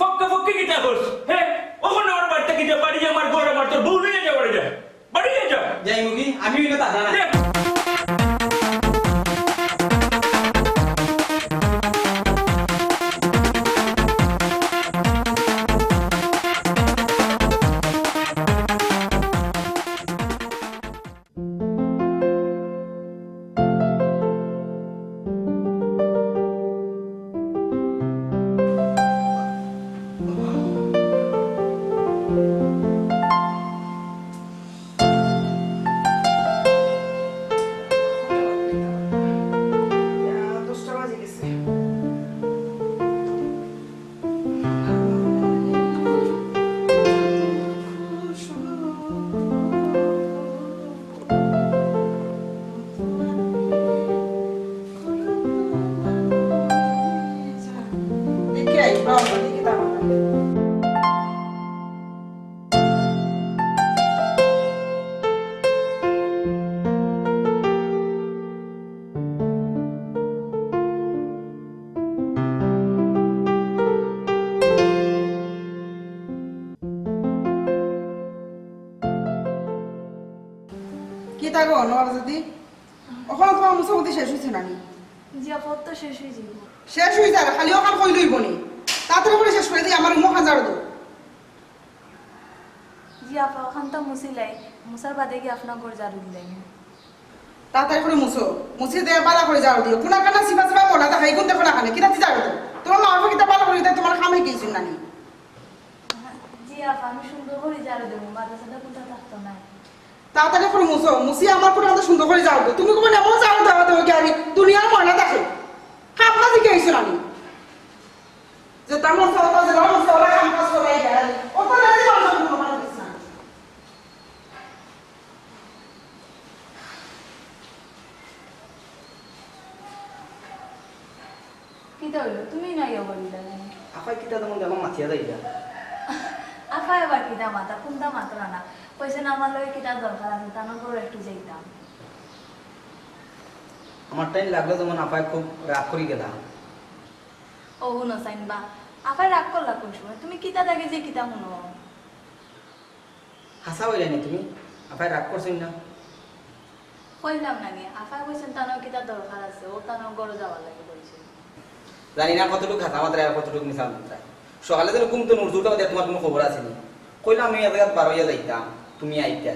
ফক্কা ফক্কে কিতা করছ? হ্যাঁ ওখানে আমার বাড়িতে কি যা বাড়ি যা আমার ঘর আমার তোর বউ নিয়ে যা বাড়ি যা। বাড়ি যা যাই মুগি আমি হইল না বাদে কি আপনার ঘর জারু দিলাই তাড়াতাড়ি করে মুছো মুছে দিয়ে বালা করে যাও দিও কোনা কানা সিবা সিবা মোলা গুনতে কোনা যাও তো তোমার বালা করে দিতে তোমার খামে নানি জিয়াপা আমি সুন্দর করে দেবো কোনটা থাকতো না তাড়াতাড়ি করে মুছো মুছি আমার পুরো আমাদের সুন্দর করে যাও তো তুমি কোন এমন যাও দাও কি আমি দুনিয়ার ময়না দেখে খাপ না দিকে আইছো নানি যে তেমন সালা যে সালা কাম কাজ করে গেল ও তো জানি মানুষ কোনো মানে দিছ না কিতা হইল তুমি নাই আবার আপাই কিতা তেমন দেখো মাথিয়া যাই আফা এবার কিতা মাতা কোনটা মাত্রা না? পয়সা না আমার লগে কিতা দরকার আছে তানোর ঘর একটু যাইতাম আমার টাইম লাগল যেমন আপাই খুব রাগ করি গেলাম ও হুনো সাইন বা আফাই রাগ করলা কোন সময় তুমি কিতা থাকে যে কিতা শুনো। হাসা হইলে নি তুমি? আপাই রাগ করছেন না। কইলাম না নি আফাই কইছেন তানোর কিতা দরকার আছে ও তানোর ঘর যাওয়ার লাগে বলছে জানি না কতটুকু খাস মাত্রা আর কতটুকু মিশা মাত্রা। সকালে যেন ঘুমতো নজরুলটা ওদের তোমার কোনো খবর আছে নি? কইলাম আমি এত বার হইয়া যাইতাম তুমি আইতা।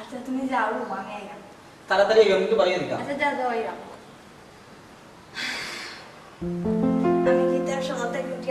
আচ্ছা তুমি যাও আমি আইলাম। তাড়াতাড়ি আমি তো দিতাম আচ্ছা যা যাও আইলাম। আমি কি তার সময় থেকে উঠি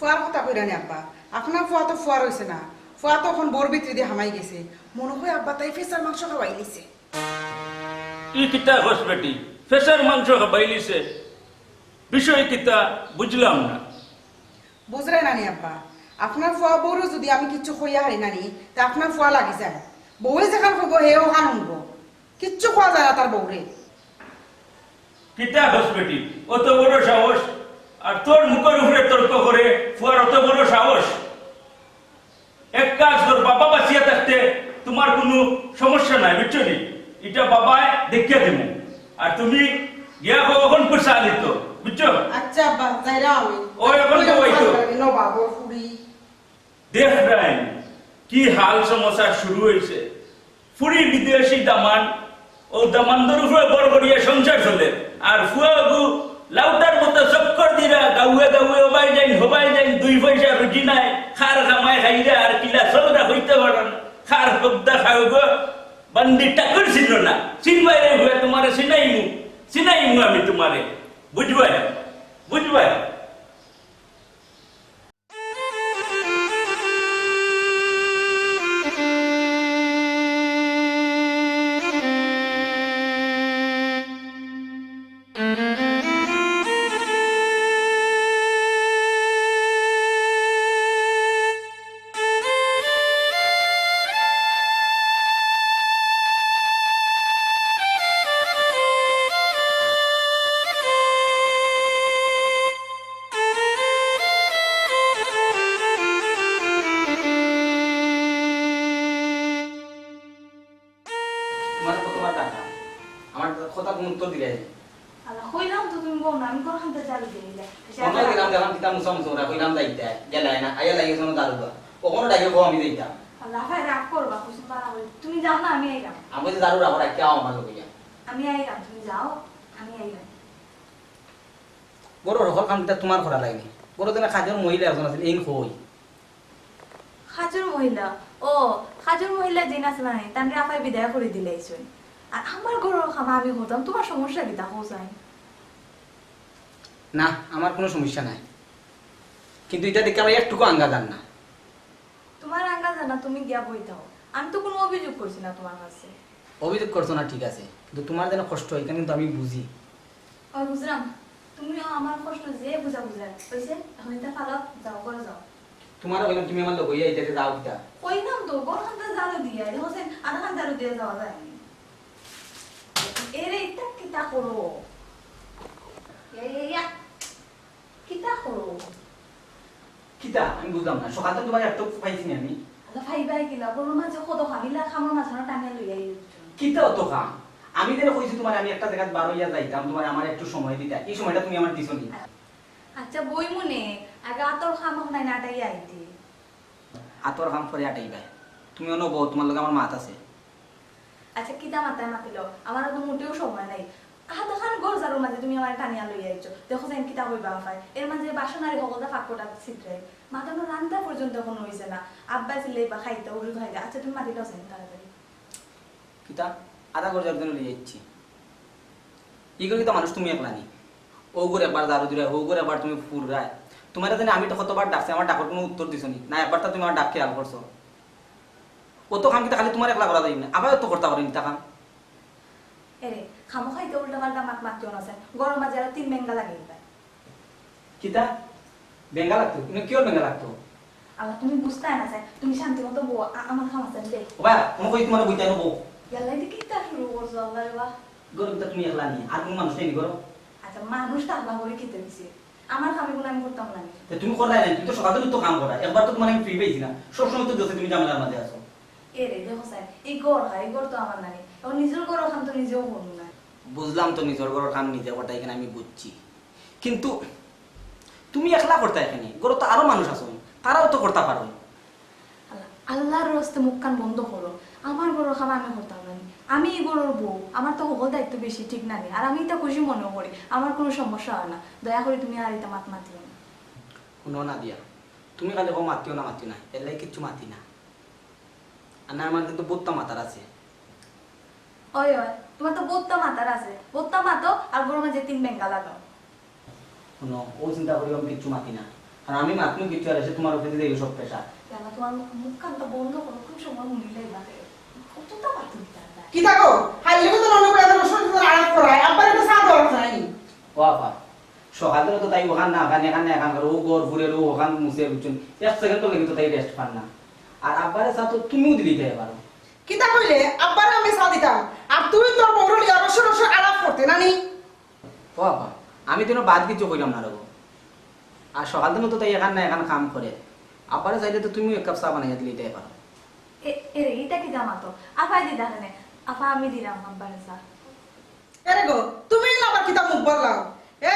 ফুয়ার কথা কইরা নি আব্বা। আপনার ফুয়া তো ফুয়া রয়েছে না। ফুয়া তো এখন বোর ভিতরে দিয়ে হামাই গেছে। মনে হয় আব্বা তাই ফেসার মাংস খাওয়াই লিছে। ই কিতা কস বেটি? ফেসার মাংস খাবাইলিছে বিষয় কিতা বুঝলাম না। বুঝলে নানি আব্বা। আপনার ফুয়া বউরও যদি আমি কিচ্ছু কইয়া হারি নানি তা আপনার ফুয়া লাগি যায়। বউয়ে যেখান কইব হেও হান উনব কিচ্ছু খোয়া যায় না তার বউরে। কিতা কস বেটি? অত বড় সাহস আর তোর মুখের উপরে তর্ক করে ফুয়ার অত বড় সাহস। এক কাজ কর বাবা বাঁচিয়ে থাকতে তোমার কোনো সমস্যা নাই বুঝছ নি? এটা বাবায় দেখিয়ে দেবো আর তুমি গিয়া কখন পয়সা বুঝছ? আচ্ছা আব্বা যাইরা আমি। ওই এখন তো? নো বাবর ফুরি দেখ রাইন কি হাল সমস্যা শুরু হয়েছে। ফুরি বিদেশি দামান ও দামানদের উপরে বড় বড়িয়া সংসার চলে। আর ফুয়াগু লাউটার মতো চক্কর দিরা, গাউয়ে গাউয়ে হবাই যাই হবাই যাই দুই পয়সা রুজি নাই, খার কামাই খাইরা আর কিলা সবরা হইতে পারেন। খার কবদা খাও বান্দি টাকুর ছিল না। চিনবাই রে তোমারে চিনাইমু। চিনাইমু আমি তোমারে। বুঝবাই? বুঝবাই? তোমার করা লাগনি বড় দিনে খাজন মহিলা একজন আছিল এই কই খাজুর মহিলা? ও খাজুর মহিলা যিনি আছে না তান রাফাই বিদায় করে দিলে এইসুন আর আমার ঘরের খামা আমি হতাম তোমার সমস্যা কি তা হোসাই না আমার কোনো সমস্যা নাই। কিন্তু এটা দেখে আমার একটুকু আঙ্গা যান না। তোমার আঙ্গা জানা তুমি গিয়া বই দাও আমি তো কোনো অভিযোগ করছি না তোমার কাছে। অভিযোগ করছ না ঠিক আছে। কিন্তু তোমার যেন কষ্ট হয় কিন্তু আমি বুঝি বুঝলাম তুমি আমার কষ্ট যে বুঝা বুঝায় হয়েছে এখন এটা ফালত যাও করে যাও। তোমার বললাম তুমি আমার লোক হইয়া এটাতে যাও কিটা কইলাম তো কোন খান্তা জালু দিয়ে হোসেন আধা খান জালু দিয়ে যাওয়া যায় এরে এটা কিতা করো? ইয়া কিতা করো? কিটা আমি বুঝলাম না। সকাল থেকে তোমার একটু পাইছি না আমি। আল্লাহ ভাই ভাই কিলা। বড় মাঝে কত খামিলা খামর মাঝখানে টানিয়া লইয়া কিটা অত কাম আমি যেন কইছি তোমার আমি একটা জায়গায় বার হইয়া যাইতাম তোমার আমার একটু সময় দিতা। এই সময়টা তুমি আমার দিছো নি আচ্ছা বই মনে আগে আতর খামক নাই নাটাই আইতি। হাতর কাম করে আটাইবা। তুমি অন্য বউ তোমার লগে আমার মাত আছে। আচ্ছা কিতা মাথায় মাতিল? আমার তো মোটেও সময় নাই। হাত খান গর জারুর মাঝে তুমি আমার টানিয়া লই আইছো। দেখো যেন কিতা হইবা পাই এর মাঝে বাসনারি হগলদা ফাঁকটা ছিটরে মাতানো রান্না পর্যন্ত কোনো হইছে না। আব্বা ছিলে বা খাইতে ওষুধ খাইতে আচ্ছা তুমি দাও সেন তাড়াতাড়ি কিতা? আধা করে একজন লিয়ে যাচ্ছি। এগুলো কিন্তু মানুষ তুমি একলা নি ও করে একবার দারু দিলে ও করে একবার তুমি ফুল রায়। তোমার জানি আমি তো কতবার ডাকছি আমার ডাকর কোনো উত্তর দিছো নি। না একবার তো তুমি আমার ডাক খেয়াল করছ। ও তো খাম কিতা খালি তোমার একলা করা যাই না। আবার তো করতে পারি তা খাম। এরে খামো খাইতে উল্টা পাল্টা মাত গরম মাঝে তিন বেঙ্গা লাগে কিতা? বেঙ্গা লাগতো? তুমি কিয় বেঙ্গা লাগতো? আল্লাহ তুমি বুঝতে না তুমি শান্তি মতো বউ আমার খামাচ্ছেন দে। ও ভাই কোনো কই তোমার বইতে নেব ইয়াল্লাই দি কিতা শুরু করছ আল্লাহ রে বাহ গরম তো তুমি একলা নি আর কোনো মানুষ নেই গরম আচ্ছা মানুষ তো আল্লাহ করে খেতে দিছে আমার খামিগুলো আমি করতাম না তুমি করলাই নাই তুমি তো সকাল থেকে তো কাম করা একবার তো তোমার আমি ফ্রি পেয়েছি না সবসময় তো দোষে তুমি জামেলার মাঝে আছো এরে দেখো স্যার এই গড় হয় এই গড় তো আমার নানি এখন নিজের গড় খান তো নিজেও করব না বুঝলাম তো নিজের ঘরের কাম নিজে করতে এখানে আমি বুঝছি কিন্তু তুমি একলা করতে এখানে গরো তো আরও মানুষ আছো তারাও তো করতে পারো আল্লাহ আল্লাহর রস্তে মুখ কান বন্ধ করো আমার গরুর খামা আমি করতাম। আমি এই গরুর বউ আমার তো হবল দায়িত্ব বেশি ঠিক না নি। আর আমি এটা খুশি মনে করি আমার কোনো সমস্যা হয় না। দয়া করে তুমি আর এটা মাত মাতিও না। কোনো না দিয়া। তুমি খালি কো মাতিও না মাতিও না এলাই কিচ্ছু মাতি না। আর না আমার কিন্তু বোত্তা মাতার আছে। ওই ওই তোমার তো বোত্তা মাতার আছে। বোত্তা মাতো আর গরুর মাঝে তিন বেঙ্গা লাগাও শুনো ও চিন্তা করি আমি কিচ্ছু মাতি না। আর আমি মাতনু কিচ্ছু আর এসে তোমার উপরে দিয়ে সব পেশা। তোমার মুখ কানটা বন্ধ করো খুব সময় মিলে লাগে কতটা দিতে কি থাকো হাইলে তো মনে করে এত শরীর তো আরাম করায় আব্বার একটা নাই আপা তো তাই ওখান না ওখানে এখানে এখান করে ও গর ঘুরে ও ওখান মুছে বুঝছেন এক সেকেন্ড তো লেগে তো তাই রেস্ট পান না। আর আব্বারে সাথে তুমিও দিলি তাই পারো কিতা কইলে? আব্বার আমি সাথ দিতাম। আর তুই তোর আলাপ করতে নানি? আপা আমি তো বাদ কিছু কইলাম না রবো আর সকাল থেকে তো তাই এখান না এখান কাম করে। আব্বারে চাইলে তো তুমিও এক কাপ চা বানাইয়া দিলি তাই পারো এরে এটা কি জামাতো? আফাই দিদা আফা আমি দিলাম আব্বারে চা এরে গো তুমি না আবার কিতা মুখ বললাও।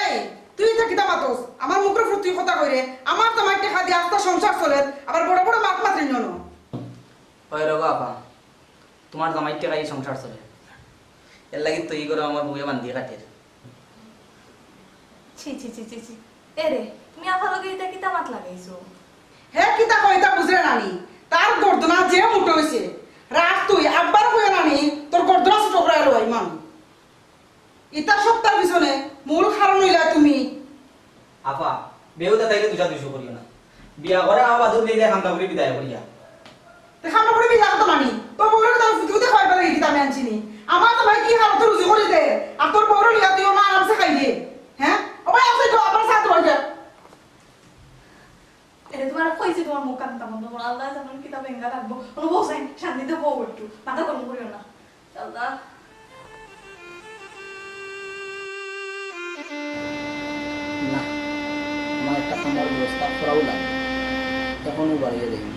এই তুই তো কিতা মাতস আমার মুখের তুই কথা কইরে আমার তো মাইটে খাদি আস্তা সংসার চলে আবার বড় বড় মাত মাত্রি ননো। হয় রগো আপা তোমার জামাই টাকা এই সংসার চলে। এর লাগি তো এই করে আমার বউয়ে বান্ধিয়ে কাটের ছি ছি ছি ছি ছি। এ রে তুমি আফা লগে এটা কিতা মাত লাগাইছো হে কিতা কইতা বুঝরে নানি? তার গর্দনা যে মুটো হইছে রাত তুই আব্বার কই নানি তোর গর্দনা ছোট করে আলো ইমান ইতা সপ্তাহ পিছনে মূল কারণ হইলা তুমি। আপা বেহুদা তাইলে দুটা দুইশো করিও না। বিয়া করে আবার দুধ নিলে খামটা করে বিদায় করিয়া। না করে বিলা তো নানি তোর বউরে তো ফুটুতে খাই পারে কিতা আমি আনছিনি আমার তো ভাই কি হালত রুজি করে দে আর তোর বউরে লিয়া তুই মা আরামসে খাই দে হ্যাঁ ও ভাই আছে তো আবার সাথে হই যা এটা তোমার কইছে তোমার মুখ কান্তা বন্ধ করো আল্লাহ জানেন কিতা বেঙ্গা রাখব কোনো শান্তিতে বউ একটু, মাথা গরম করিও না। আল্লাহ না, আমার একটা খামার ব্যবস্থা করাও লাগে এখনও বাড়িয়ে দেয়নি।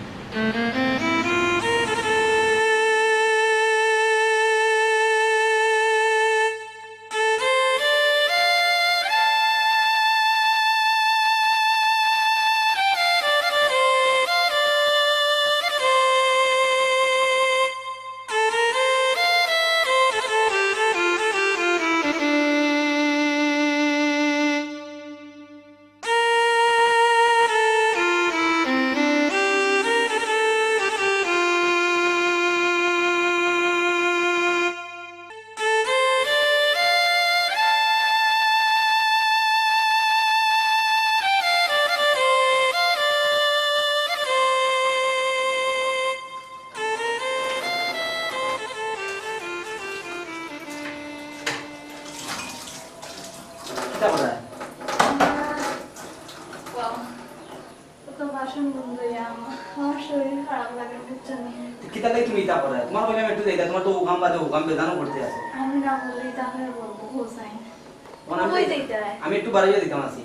একটু বাড়াইয়া দিতাম আসি।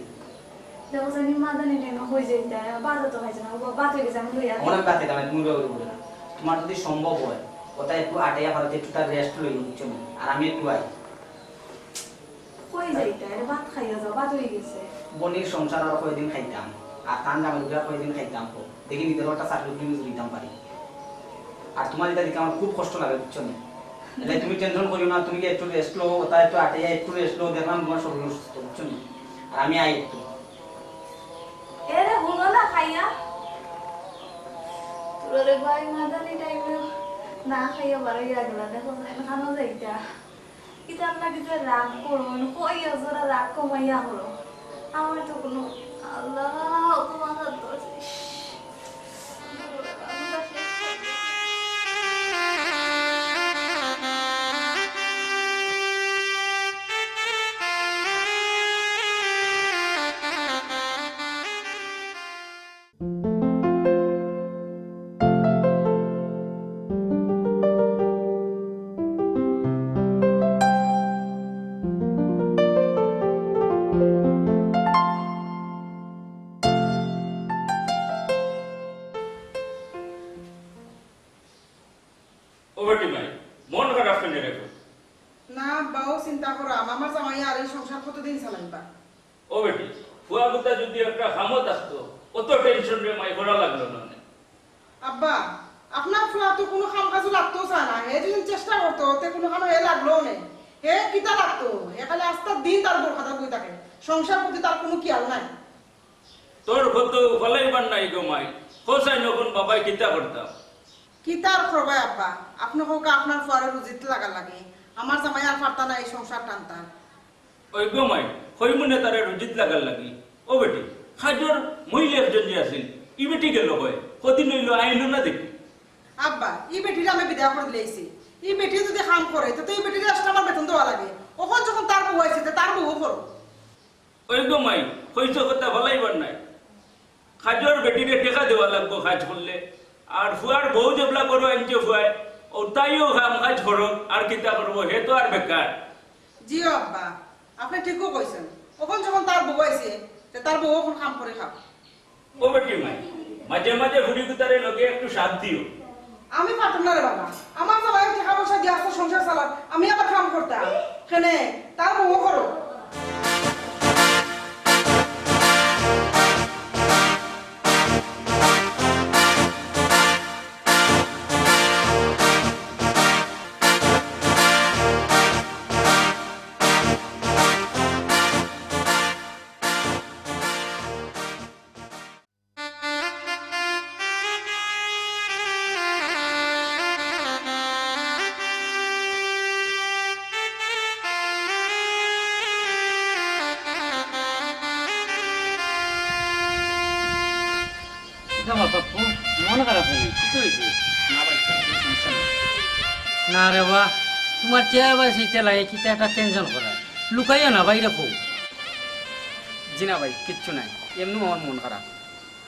তোমার যদি সম্ভব হয় কোথায় একটু আটাইয়া ভারতে একটু তার রেস্ট লই আর আমি একটু আই। বনির সংসার আর খাইতাম আর খাইতাম দেখি নিজের একটা চাকরি পারি। আর তোমার আমার খুব কষ্ট লাগে বুঝছ? না তুমি টেনশন করিও না তুমি একটু রেস্ট লো কোথায় একটু আটাইয়া একটু রেস্ট লো দেখলাম তোমার শরীর অসুস্থ বুঝছ? না আমি আই একটু এরে হুনো না খাইয়া। তোরে ভাই মাদানি টাইমে না খাইয়া বারো গেলা দেখো খানো যাইতা কিতা লাগে যে রাগ করো কই আজরা রাগ কমাইয়া হলো আমার তো কোনো আল্লাহ, তোমার হাত তো কোনো কাম কাজও লাগতো চায় না। হে যদি চেষ্টা করতো তে কোনো কাম হে লাগল নে হে কিতা লাগতো? এখানে আস্তার দিন তার বড় কথা কই থাকে। সংসার প্রতি তার কোনো খেয়াল নাই। তোর কত ফলাইবার নাই গো মাই। হোসাই নখন বাবাই কিতা করতাম কিতার করবাই আব্বা। আপনার হোক আপনার ফুয়ারে রুজিত লাগা লাগে। আমার জামাই আর পারতা না এই সংসার টানতা ওই গো মাই হইমুনে তারে রুজিত লাগার লাগি। ও বেটি খাজর মহিলা একজন যে আছিল। ই বেটি গেল কয় কদিন হইল আইলো না দেখি। আব্বা এই বেটির আমি বিদায় করে দিলেছি এই বেটি যদি কাম করে তো এই বেটির আসলে আমার বেতন দেওয়া লাগে। ওখন যখন তার বউ আছে তার বউ করো ওই গো মাই হইছ কথা ফলাইবার নাই। খাজর বেটিরে টেকা দেওয়া লাগবো কাজ করলে। আর ফুয়ার বউ যেগুলা করো আনছে ফুয়ায়। ও তাইও কাম কাজ করো আর কিতা করব হে তো আর বেকার। জিও আব্বা আপনি ঠিকও কইছেন। ওখন যখন তার বউ তে তার বউ ওখন কাম করে খাও ও বেটি মাই মাঝে মাঝে ঘুরি কুতারে লগে একটু সাথ দিও। আমি পারতাম না রে বাবা আমার সবাই টাকা পয়সা দিয়ে আসতো সংসার চালাত আমি আবার কাম করতাম সেনে তার বউ করো। আমার বাপু মন খারাপ হয়নি কি হয়েছে না ভাই সমস্যা রে বা তোমার চেয়ার বা সেইটা লাগে কিতা একটা টেনশন করা। লুকাইও না বাইরে পো জি না ভাই কিচ্ছু নাই এমনি আমার মন খারাপ।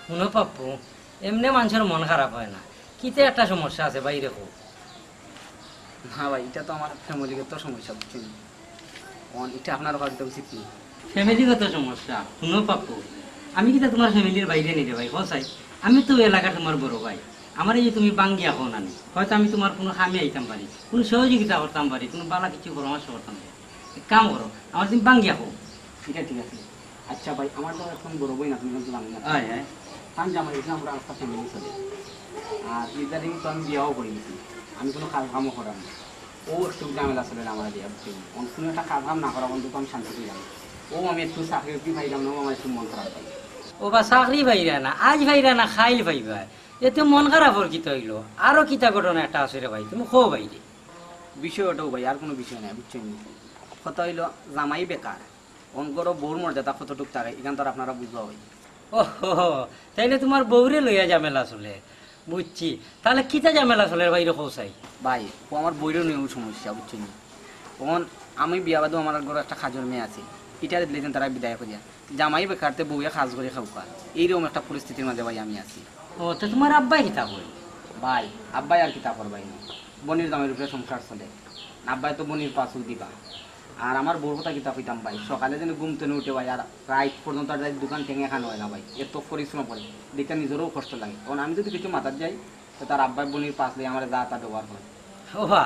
শুনো পাপ্পু এমনি মানুষের মন খারাপ হয় না। কিতে একটা সমস্যা আছে বাইরে পো না ভাই এটা তো আমার ফ্যামিলিগত সমস্যা বুঝছেন? অন এটা আপনার কাছে উচিত নেই ফ্যামিলিগত সমস্যা শুনো পাপ্পু। আমি কিতা তোমার ফ্যামিলির বাইরে নিতে ভাই হসাই আমি তো এলাকা তোমার বড় ভাই। আমার এই যে তুমি বাঙ্গিয়া হো নানি হয়তো আমি তোমার কোনো খামি আইতাম পারি কোনো সহযোগিতা করতাম পারি কোনো বালা কিছু পরামর্শ করতাম পারি। কাম করো আমার তুমি বাঙ্গিয়া হো ঠিক আছে ঠিক আছে। আচ্ছা ভাই আমার তো এখন বড় বই না তুমি কিন্তু জানি না। আয় আয় আমি জামাই আমরা একটা ফ্যামিলি চলে। আর ইদারিং তো আমি বিয়াও করে গেছি আমি কোনো কাজ কামও করার না ও একটু ঝামেলা চলে না আমার বিয়া কোনো একটা কাজ কাম না করা বন্ধু তো আমি শান্তি যাব। ও আমি একটু চাকরি উঠি ভাইলাম না ও আমার একটু মন খারাপ হয় ও বা চাকরি ভাইরা না আজ ভাইরা না খাইল ভাইবা এতে মন খারাপর কিতা হইল? আরও কিতা ঘটনা একটা আছে রে ভাই তুমি খো বাইরে বিষয় ওটাও ভাই আর কোনো বিষয় নাই বুঝছেন কথা হইল জামাই বেকার। অনগর বউর মর্যাদা কতটুক থাকে এখান তো আর আপনারা বুঝবা ভাই। ও তাইলে তোমার বউরে লইয়া ঝামেলা চলে বুঝছি। তাহলে কিতা ঝামেলা চলে বাইরে খোসাই ভাই ও আমার বইরও নিয়েও সমস্যা বুঝছেন তখন আমি বিয়া বাদও আমার ঘরে একটা খাজর মেয়ে আছে এটা দিলেন তারা বিদায় করিয়া। জামাই বেকারতে বউয়ে খাজ করে খাওয়া এইরকম একটা পরিস্থিতির মাঝে ভাই আমি আছি। ও তো তোমার আব্বাই কিতা কই ভাই আব্বাই আর কিতা করবাই না। বনির দামের উপরে সংসার চলে। আব্বাই তো বনির পাঁচু দিবা। আর আমার বউর কথা কিতা কইতাম ভাই সকালে যেন ঘুম তেনে উঠে ভাই আর রাইট পর্যন্ত আর দোকান ঠেঙে খানো হয় না ভাই। এত পরিশ্রম করে। দেখতে নিজেরও কষ্ট লাগে। কারণ আমি যদি কিছু মাথার যাই তো তার আব্বাই বনির পাশ দিয়ে আমার যা তা ব্যবহার করে। ও বা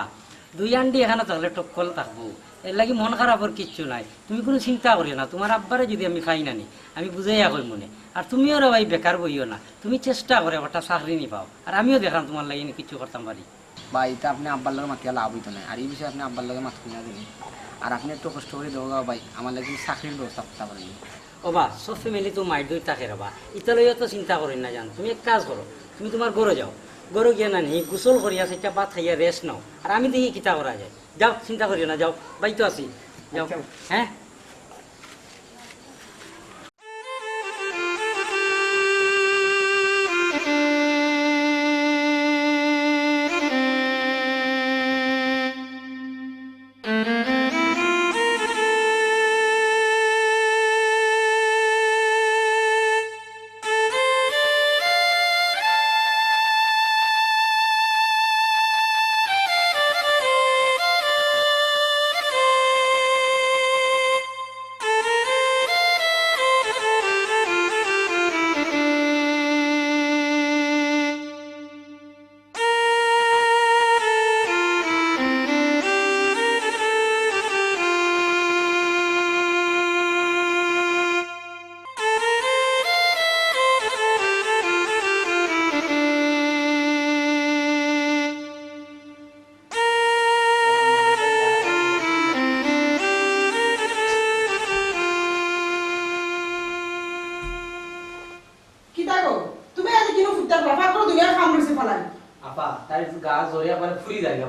দুই আন্ডি এখানে তাহলে টক্কল থাকব। এর লাগি মন খারাপর কিচ্ছু নাই। তুমি কোনো চিন্তা করিও না তোমার আব্বারে যদি আমি খাই নানি আমি বুঝাইয়া কই মনে। আর তুমিও রে ভাই বেকার বইও না তুমি চেষ্টা করে একটা চাকরি নি পাও আর আমিও দেখাম তোমার লাগি নি কিছু করতাম পারি বা এটা আপনি আব্বার লগে মাতিয়া লাভ হইতো না। আর এই বিষয়ে আপনি আব্বার লগে মাত কিনা দিলেন আর আপনি একটু কষ্ট করে দেবো ভাই আমার লাগে চাকরির ব্যবস্থা করতে পারেন ও বা সব ফ্যামিলি তো মাইর দই থাকে রবা ইতালইও তো চিন্তা করি না জান তুমি এক কাজ করো তুমি তোমার গরু যাও। গরু গিয়ে নানি গোসল করিয়া সেটা ভাত খাইয়া রেস্ট নাও। আর আমি দেখি কিতা করা যায়। যাও চিন্তা করিও না যাও বাইতো আছি। যাও আচ্ছা। হ্যাঁ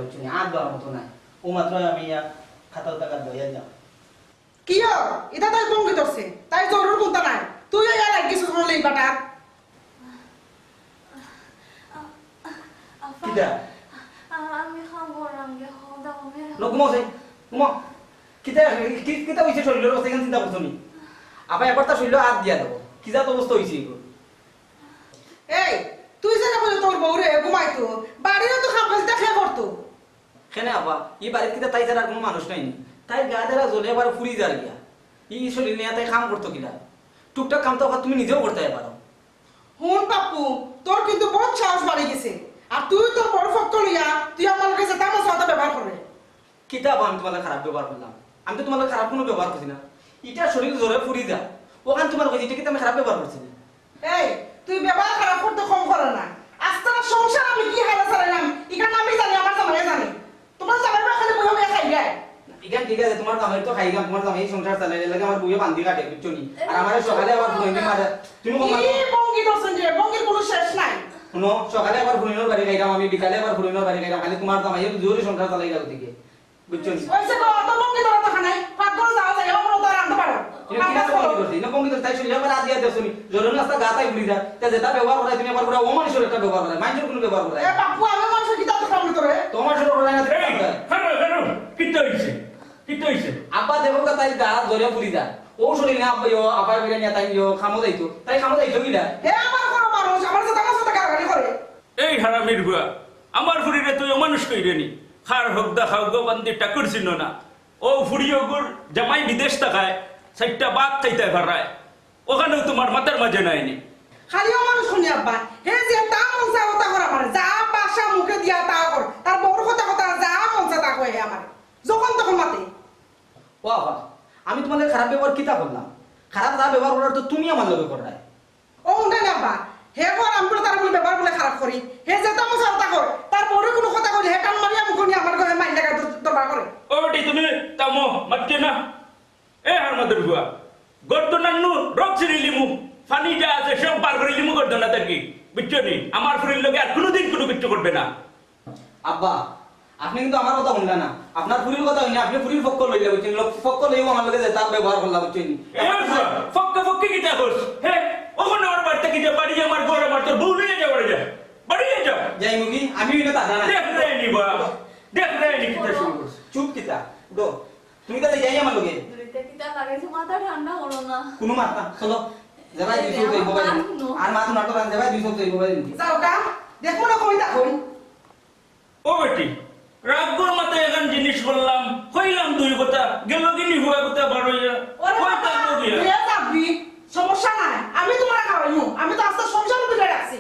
বুঝছেন আর দেওয়ার মতো নাই ও মাত্র আমি ইয়া খাতা টাকা দইয়া যাও কি এটা তাই বঙ্গি ধরছে তাই জরুর কোনটা নাই তুই ইয়া লাগিস কোন লই বাটা কিটা আমি খাব রাঙ্গে হদা মনে লো ঘুমাও যাই ঘুমাও কিতা কি- কিতা হইছে শরীরের অবস্থা চিন্তা করছ নি আপা একবার তার শরীরে হাত দিয়া দেবো কি জাত অবস্থা হইছে এগুলো এই তুই যে না বলে তোর বউরে ঘুমাইতো বাড়িও তো খাসিটা খেয়ে করতো কেনে আপা এই বাড়িতে কিতা তাই ছাড়া কোনো মানুষ নাই। তাই গা দেরা জ্বলে আবার ফুরি যার গিয়া। এই শরীর নিয়ে তাই কাম করতো কিনা টুকটাক কাম তো তুমি নিজেও করতে পারো। হুন পাপ্পু তোর কিন্তু বহুত সাহস বাড়ি গেছে। আর তুই তোর বড় ফক্ত লইয়া তুই আমার কাছে তামা সাদা ব্যবহার করে কিতা আপা আমি তোমার খারাপ ব্যবহার করলাম। আমি তো তোমার খারাপ কোনো ব্যবহার করছি না। এটা শরীর জ্বরে ফুরি যা। ওখান তোমার কইছি এটা কিন্তু আমি খারাপ ব্যবহার করছি না। এই তুই ব্যবহার খারাপ করতে কম করে না। আস্তে না সংসার আমি কি হালে চালাইলাম? এখানে আমি জানি আমার জামাই জানি। তোমার জামাই খালি বই খাই যায় এখান ঠিক আছে তোমার জামাই তো খাইগাম তোমার জামাই সংসার চালাই লাগে আমার বউয়ে বান্ধি কাটে বুঝছ নি? আর আমার সকালে আবার ভুইনে মারে তুমি কি বঙ্গি দর্শন যে বঙ্গির কোনো শেষ নাই। শুনো সকালে আবার ভুইনের বাড়ি খাইলাম আমি বিকালে আবার ভুইনের বাড়ি খাইলাম খালি তোমার জামাই জোরে সংসার চালাই গেল দিকে বুঝছ নি? ওইসে তো অত বঙ্গি ধরা তো খানাই করে যাওয়া যায় আব্বা তাই গা ধরে ফুলি যা ও শুনি না আব্বা ইয়ো আব্বা করে নিয়া তাই ইয়ো খামো যাইতো। তাই খামো যাইতো কিলা হে আমার ঘর মানুষ আমার সাথে আমার সাথে গাড়ি করে। এই হারামির বুয়া আমার ফুরিরে তুই অমানুষ কইরেনি খার হোক দা খাও গো বান্দি টাকুর চিহ্ন না। ও ফুরিও গুর জামাই বিদেশ তাকায়। সাইটটা বাদ খাইতে পারায় ওখানেও তোমার মাথার মাঝে নাইনি খালিও মানুষ শুনি আব্বা হে যে তা মনসা কথা করা মানে যা বাসা মুখে দিয়া তা কর তার বড় কথা কথা যা মনসা তা কয় আমার। যখন তখন মাতে। আব্বা আমি তোমাদের খারাপ ব্যবহার কিতা করলাম? খারাপ যা ব্যবহার করার তো তুমি আমার লগে করলাই। ও না আব্বা হে কর আমি তার বলে ব্যবহার বলে খারাপ করি। হে যে তা মনসা কথা কর তার বড় কোনো কথা করি হে কান মারিয়া মুখ আমার ঘরে মাইন লাগা দরবার করে। ও বেটি তুমি তামো মাত্তে না। এ হার মাদের বুয়া গর্দনান্নু রক সিরি লিমু। ফানি যা আছে সব পার করে লিমু গর্দনা থাকি বুঝছ নি? আমার ফুরির লোকে আর কোনোদিন কোনো কিচ্ছু করবে না। আব্বা আপনি কিন্তু আমার কথা শুনলেন না। আপনার ফুরির কথা হইনি আপনি ফুরির পক্ষ লইলে বুঝছেন। লোক আমার লগে যে তার ব্যবহার করলাম বুঝছেন। ফক্কা ফক্কি কি দেখোস হে ওখানে আমার বাড়িতে কি যে বাড়ি আমার ঘর আমার তোর বউ নিয়ে বাড়ি যা। বাড়ি যাও। যাই মুগি আমি হইলে তা জানা দেখ রে নি বা দেখ রে নি কিটা শুরু করছে চুপ কিতা উঠো। তুমি তাহলে যাই আমার লগে দুইটা লাগাইছে মাথা ঠান্ডা হলো না। কোনো মাতা চলো। যাবাই দুই সব যাইব বাই আর মাথা নাটক আন যাবাই দুই সব যাইব বাই যাও কা দেখো না কই? দেখো ও বেটি রাগর মাথায় এখন জিনিস বললাম কইলাম দুই কথা গেল কিনি হুয়া কথা বারো ইয়া ওরে কই থাকব গিয়া সমস্যা নাই। আমি তোমার খাওয়াইমু। আমি তো আস্তে সংসার দিলে রাখছি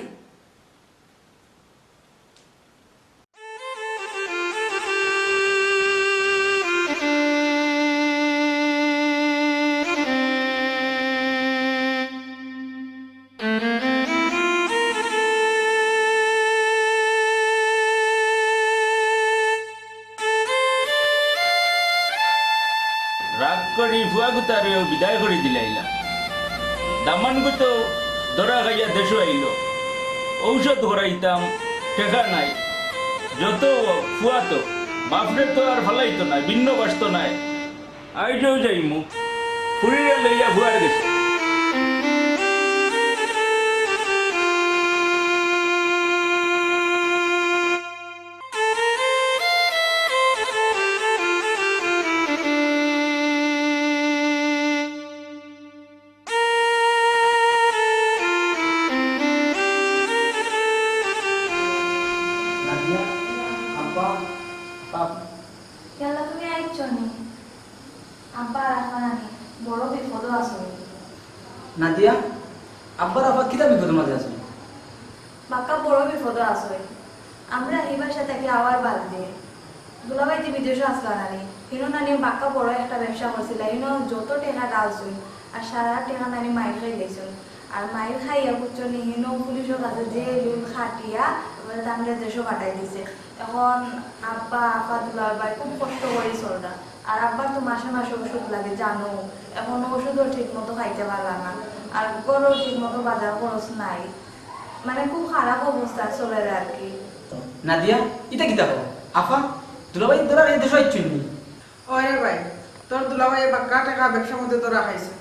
রাগ করি ভুয়া গুতারে বিদায় করে দিলাইলাম দামান তো ধরা গাইয়া দেশ আইল। ঔষধ ঘরাইতাম টেকা নাই। যত ফুয়া তো, বাপরে তো আর ফালাইতো নাই ভিন্ন বাসতো নাই। আইটেও যাইমু ফুরিরে লইয়া ফুয়ার গেছে। নাদিয়া, আব্বার আব্বা কিতা বিপদের মাঝে আছে বাক্কা বড় বিপদ আছে। আমরা এই বাসা থেকে আবার বাদ দিয়ে দুলাভাই যে বিদেশে আসলো নানি। হিনো নানি, বাক্কা বড় একটা ব্যবসা করছিল। হিনো যত টেনা ডালছুই আর সারা টেনা নানি মাইর খাই আর মায়ের খাইয়া বুঝছ নি হিনো পুলিশের কাছে যে লুল খাটিয়া এবারে তাহলে দেশও কাটাই দিছে। এখন আব্বা আপা দুলাভাই খুব কষ্ট করে চলটা আর আব্বার তো মাসে মাসে ওষুধ লাগে জানো এখন ওষুধও ঠিক মতো খাইতে পারলাম না। আর গরু ঠিক মতো বাজার খরচ নাই। মানে খুব খারাপ অবস্থা চলে যায় আর কি নাদিয়া ইটা কিতা কো আফা দুলাভাই ধরা এই দেশ আইছুন নি? ওরে ভাই তোর দুলাভাই বাক্কা টাকা ব্যবসার মধ্যে তোরা খাইছে।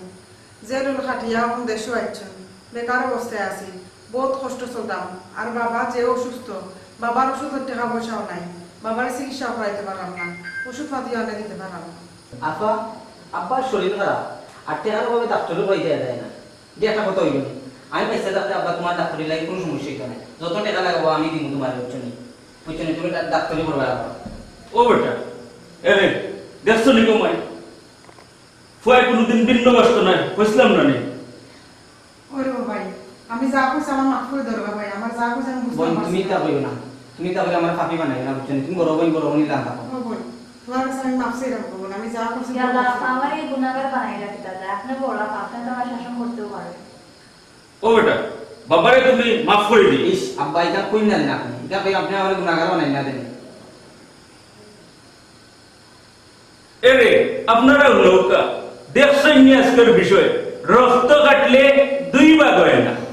যে লুল খাটিয়া এখন দেশও আইছেন বেকার অবস্থায় আছি। বহুত কষ্ট চলতাম। আর বাবা যে অসুস্থ বাবার ওষুধের টাকা পয়সাও নাই। বাবার চিকিৎসা করাইতে পারলাম না। ওষুধ পাতি আনে দিতে পারলাম না। আফা আব্বার শরীর খারাপ। আর টেকার ভাবে ডাক্তারও পাই দেওয়া যায় না। যে একটা কথা হইল আমি পয়সা যাতে আব্বা তোমার ডাক্তারি লাগে কোনো সমস্যা হইতো না যত টাকা লাগাবো আমি দিব তোমার বুঝছ নি বুঝছ তুমি ডাক্তারি করবে আবার ও বেটা এরে দেখছ নি কমাই ফুয়াই কোনোদিন ভিন্ন বাসতো নাই বুঝলাম না নি? ওরে ভাই আমি যা কইছি আমার মাফ করে দেবো ভাই আমার যা কইছি আমি বুঝতে বোন পারছি তুমি তা কইও না। তুমি তা বলে আমার ফাঁপি বানাই না বুঝছ নি? তুমি বড় বোন বড় বোনই লাগাবো ও বোন তোমার কাছে আমি মাফ চাই রাখব বোন আমি যা করছি ইয়াল্লাহ, আমার এই গুণাগার বানাই রাখি দাদা আপনি বড় আপনি তো আমার শাসন করতেও পারেন ও বেটা বাবারে তুমি মাফ করে দি ইস আব্বা এটা কই না দেন আপনি। এটা কই আপনি আমার গুনাহগার বানাই না দেন। এরে আপনারা দেখছেন নি আজকের বিষয় রক্ত কাটলে দুই ভাগ হয় না।